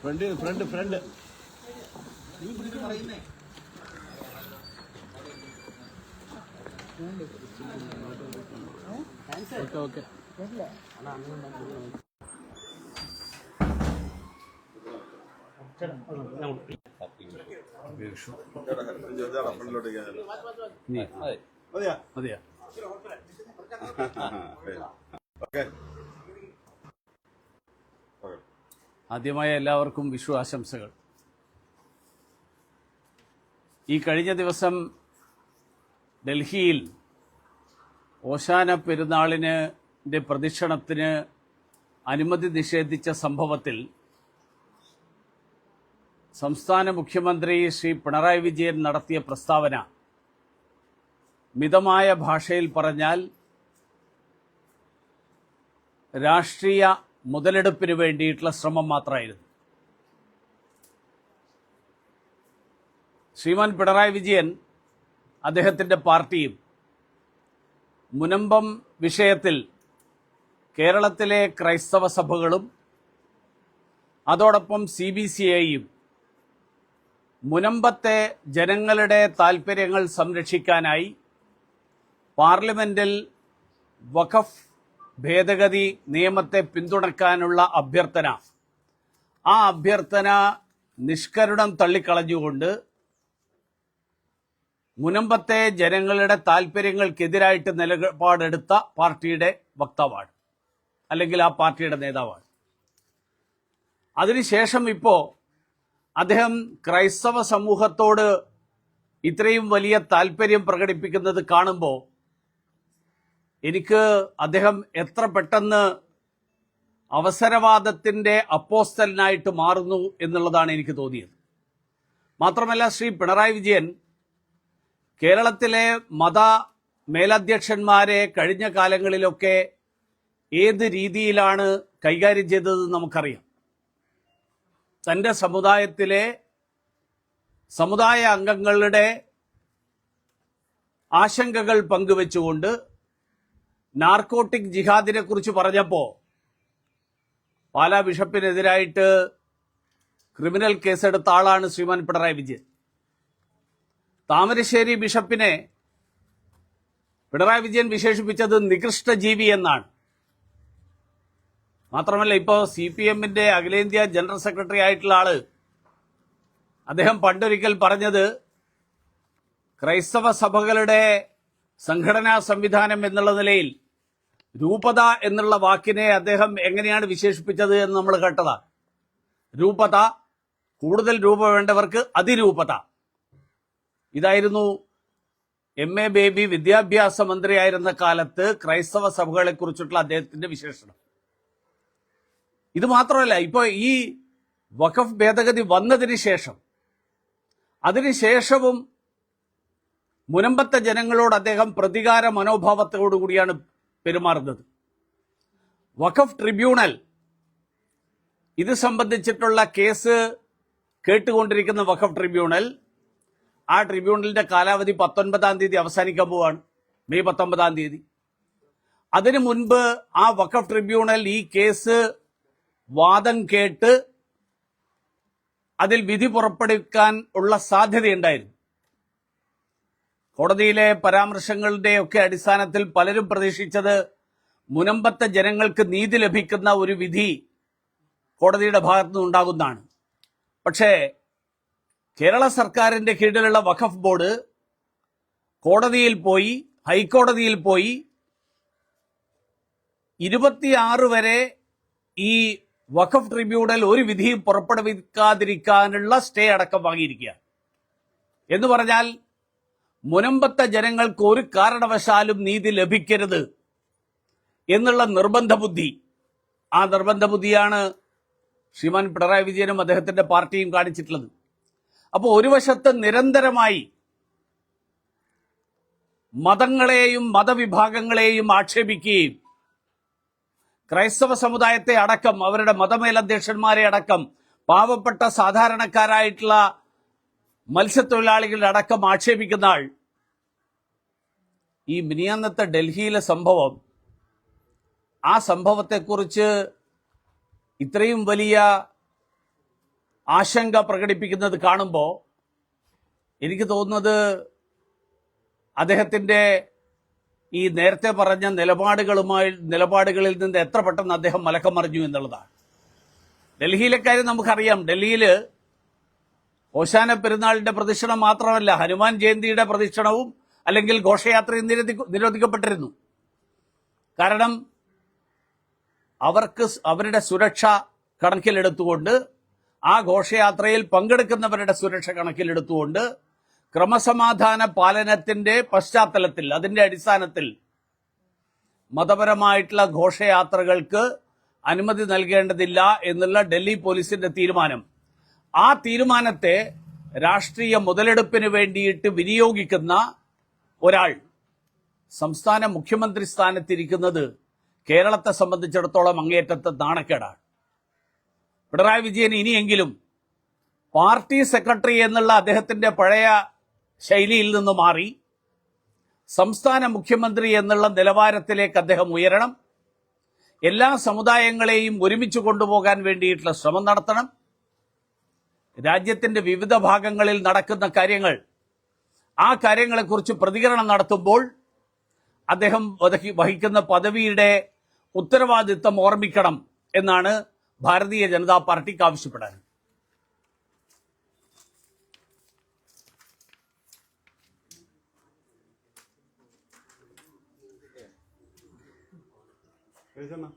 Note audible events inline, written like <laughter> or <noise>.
Front front front. Okay okay. മതിയാ. മതിയാ <laughs> ആദ്യമായി എല്ലാവർക്കും വിഷു ആശംസകൾ ഈ കഴിഞ്ഞ ദിവസം ഡൽഹിയിൽ ഓശാന പെരുന്നാളിന് പ്രദക്ഷിണത്തിന് അനുമതി നിഷേധിച്ച സംഭവത്തിൽ സംസ്ഥാന മുഖ്യമന്ത്രി ശ്രീ പിണറായി വിജയൻ നടത്തിയ പ്രസ്താവന മിതമായ ഭാഷയിൽ പറഞ്ഞാൽ രാഷ്ട്രീയ മുതലെടുപ്പിന് വേണ്ടിയിട്ടുള്ള ശ്രമം മാത്രമായിരുന്നു. ശ്രീമാൻ പിണറായി വിജയൻ അദ്ദേഹത്തിന്റെ പാർട്ടിയും മുനമ്പം വിഷയത്തിൽ കേരളത്തിലെ ക്രൈസ്തവ സഭകളും അതോടൊപ്പം സി ബി സി ഐയും മുനമ്പത്തെ ജനങ്ങളുടെ താൽപ്പര്യങ്ങൾ സംരക്ഷിക്കാനായി പാർലമെന്റിൽ വഖഫ് ഭേദഗതി നിയമത്തെ പിന്തുണക്കാനുള്ള അഭ്യർത്ഥന. ആ അഭ്യർത്ഥന നിഷ്കരുണം തള്ളിക്കളഞ്ഞുകൊണ്ട് മുനമ്പത്തെ ജനങ്ങളുടെ താല്പര്യങ്ങൾക്കെതിരായിട്ട് നിലപാടെടുത്ത പാർട്ടിയുടെ വക്താവാണ്. അല്ലെങ്കിൽ ആ പാർട്ടിയുടെ നേതാവാണ്. അതിനുശേഷം ഇപ്പോൾ അദ്ദേഹം ക്രൈസ്തവ സമൂഹത്തോട് ഇത്രയും വലിയ താല്പര്യം പ്രകടിപ്പിക്കുന്നത് കാണുമ്പോൾ എനിക്ക് അദ്ദേഹം എത്ര പെട്ടെന്ന് അവസരവാദത്തിന്റെ അപ്പോസ്റ്റലിനായിട്ട് മാറുന്നു എന്നുള്ളതാണ് എനിക്ക് തോന്നിയത്. മാത്രമല്ല ശ്രീ പിണറായി വിജയൻ കേരളത്തിലെ മത മേലധ്യക്ഷന്മാരെ കഴിഞ്ഞ കാലങ്ങളിലൊക്കെ ഏത് രീതിയിലാണ് കൈകാര്യം ചെയ്തത് നമുക്കറിയാം. തന്റെ സമുദായത്തിലെ സമുദായ അംഗങ്ങളുടെ ആശങ്കകൾ പങ്കുവെച്ചുകൊണ്ട് നാർക്കോട്ടിക് ജിഹാദിനെ കുറിച്ച് പറഞ്ഞപ്പോൾ പാലാ ബിഷപ്പിനെതിരായിട്ട് ക്രിമിനൽ കേസെടുത്ത ആളാണ് ശ്രീമാൻ പിണറായി വിജയൻ. താമരശ്ശേരി ബിഷപ്പിനെ പിണറായി വിജയൻ വിശേഷിപ്പിച്ചത് നികൃഷ്ട ജീവി എന്നാണ്. മാത്രമല്ല ഇപ്പോൾ സി പി എമ്മിന്റെ അഖിലേന്ത്യാ ജനറൽ സെക്രട്ടറി ആയിട്ടുള്ള ആൾ അദ്ദേഹം പണ്ടൊരിക്കൽ പറഞ്ഞത് ക്രൈസ്തവ സഭകളുടെ സംഘടനാ സംവിധാനം എന്നുള്ള നിലയിൽ രൂപത എന്നുള്ള വാക്കിനെ അദ്ദേഹം എങ്ങനെയാണ് വിശേഷിപ്പിച്ചത് എന്ന് നമ്മൾ കേട്ടതാ. രൂപത കൂടുതൽ രൂപ വേണ്ടവർക്ക് അതിരൂപത. ഇതായിരുന്നു എം എ ബേബി വിദ്യാഭ്യാസ മന്ത്രിയായിരുന്ന കാലത്ത് ക്രൈസ്തവ സഭകളെ കുറിച്ചിട്ടുള്ള അദ്ദേഹത്തിന്റെ വിശേഷണം. ഇത് മാത്രമല്ല ഇപ്പൊ ഈ വഖഫ് ഭേദഗതി വന്നതിന് ശേഷം അതിനുശേഷവും മുനമ്പത്തെ ജനങ്ങളോട് അദ്ദേഹം പ്രതികാര മനോഭാവത്തോടു കൂടിയാണ് പെരുമാറുന്നത്. വഖഫ് ട്രിബ്യൂണൽ ഇത് സംബന്ധിച്ചിട്ടുള്ള കേസ് കേട്ടുകൊണ്ടിരിക്കുന്ന വഖഫ് ട്രിബ്യൂണൽ ആ ട്രിബ്യൂണലിന്റെ കാലാവധി പത്തൊൻപതാം തീയതി അവസാനിക്കാൻ പോവാണ്. മെയ് പത്തൊമ്പതാം തീയതി. അതിനു മുൻപ് ആ വഖഫ് ട്രിബ്യൂണൽ ഈ കേസ് വാദം കേട്ട് അതിൽ വിധി പുറപ്പെടുവിക്കാൻ ഉള്ള സാധ്യതയുണ്ടായിരുന്നു. കോടതിയിലെ പരാമർശങ്ങളുടെയൊക്കെ അടിസ്ഥാനത്തിൽ പലരും പ്രതീക്ഷിച്ചത് മുനമ്പത്തെ ജനങ്ങൾക്ക് നീതി ലഭിക്കുന്ന ഒരു വിധി കോടതിയുടെ ഭാഗത്തു നിന്നുണ്ടാകുന്നതാണ് പക്ഷേ കേരള സർക്കാരിന്റെ കീഴിലുള്ള വഖഫ് ബോർഡ് കോടതിയിൽ പോയി ഹൈക്കോടതിയിൽ പോയി ഇരുപത്തിയാറ് വരെ ഈ വഖഫ് ട്രിബ്യൂണൽ ഒരു വിധിയും പുറപ്പെടുവിക്കാതിരിക്കാനുള്ള സ്റ്റേ അടക്കം വാങ്ങിയിരിക്കുക എന്ന് പറഞ്ഞാൽ മുനമ്പത്തെ ജനങ്ങൾക്ക് ഒരു കാരണവശാലും നീതി ലഭിക്കരുത് എന്നുള്ള നിർബന്ധ ബുദ്ധി ആ നിർബന്ധ ബുദ്ധിയാണ് ശ്രീമാൻ പിണറായി വിജയനും അദ്ദേഹത്തിന്റെ പാർട്ടിയും കാണിച്ചിട്ടുള്ളത്. അപ്പോൾ ഒരു വശത്ത് നിരന്തരമായി മതങ്ങളെയും മതവിഭാഗങ്ങളെയും ആക്ഷേപിക്കുകയും ക്രൈസ്തവ സമുദായത്തെ അടക്കം അവരുടെ മതമേലധ്യക്ഷന്മാരെ അടക്കം പാവപ്പെട്ട സാധാരണക്കാരായിട്ടുള്ള മത്സ്യത്തൊഴിലാളികളുടെ അടക്കം ആക്ഷേപിക്കുന്ന ആൾ. ഈ മിനിയാന്നത്തെ ഡൽഹിയിലെ സംഭവം ആ സംഭവത്തെക്കുറിച്ച് ഇത്രയും വലിയ ആശങ്ക പ്രകടിപ്പിക്കുന്നത് കാണുമ്പോൾ എനിക്ക് തോന്നുന്നത് അദ്ദേഹത്തിന്റെ ഈ നേരത്തെ പറഞ്ഞ നിലപാടുകളുമായി നിലപാടുകളിൽ നിന്ന് എത്ര പെട്ടെന്ന് അദ്ദേഹം മലക്കം മറിഞ്ഞു എന്നുള്ളതാണ്. ഡൽഹിയിലെ കാര്യം നമുക്കറിയാം. ഡൽഹിയിൽ ഓശാന പെരുന്നാളിന്റെ പ്രദക്ഷിണം മാത്രമല്ല ഹനുമാൻ ജയന്തിയുടെ പ്രദക്ഷിണവും അല്ലെങ്കിൽ ഘോഷയാത്രയും നിരോധി നിരോധിക്കപ്പെട്ടിരുന്നു. കാരണം അവർക്ക് അവരുടെ സുരക്ഷ കണക്കിലെടുത്തുകൊണ്ട് ആ ഘോഷയാത്രയിൽ പങ്കെടുക്കുന്നവരുടെ സുരക്ഷ കണക്കിലെടുത്തുകൊണ്ട് ക്രമസമാധാന പാലനത്തിന്റെ പശ്ചാത്തലത്തിൽ അതിന്റെ അടിസ്ഥാനത്തിൽ മതപരമായിട്ടുള്ള ഘോഷയാത്രകൾക്ക് അനുമതി നൽകേണ്ടതില്ല എന്നുള്ള ഡൽഹി പോലീസിന്റെ തീരുമാനം. ആ തീരുമാനത്തെ രാഷ്ട്രീയ മുതലെടുപ്പിന് വേണ്ടിയിട്ട് വിനിയോഗിക്കുന്ന ഒരാൾ സംസ്ഥാന മുഖ്യമന്ത്രി സ്ഥാനത്തിരിക്കുന്നത് കേരളത്തെ സംബന്ധിച്ചിടത്തോളം അങ്ങേറ്റത്തെ നാണക്കേടാണ്. പിണറായി വിജയൻ ഇനിയെങ്കിലും പാർട്ടി സെക്രട്ടറി എന്നുള്ള അദ്ദേഹത്തിന്റെ പഴയ ശൈലിയിൽ നിന്ന് മാറി സംസ്ഥാന മുഖ്യമന്ത്രി എന്നുള്ള നിലവാരത്തിലേക്ക് അദ്ദേഹം ഉയരണം. എല്ലാ സമുദായങ്ങളെയും ഒരുമിച്ച് കൊണ്ടുപോകാൻ വേണ്ടിയിട്ടുള്ള ശ്രമം നടത്തണം. രാജ്യത്തിന്റെ വിവിധ ഭാഗങ്ങളിൽ നടക്കുന്ന കാര്യങ്ങൾ ആ കാര്യങ്ങളെക്കുറിച്ച് പ്രതികരണം നടത്തുമ്പോൾ അദ്ദേഹം വഹിക്കുന്ന പദവിയുടെ ഉത്തരവാദിത്വം ഓർമ്മിക്കണം എന്നാണ് ഭാരതീയ ജനതാ പാർട്ടിക്ക് ആവശ്യപ്പെടാൻ. കഴിച്ചെന്നാ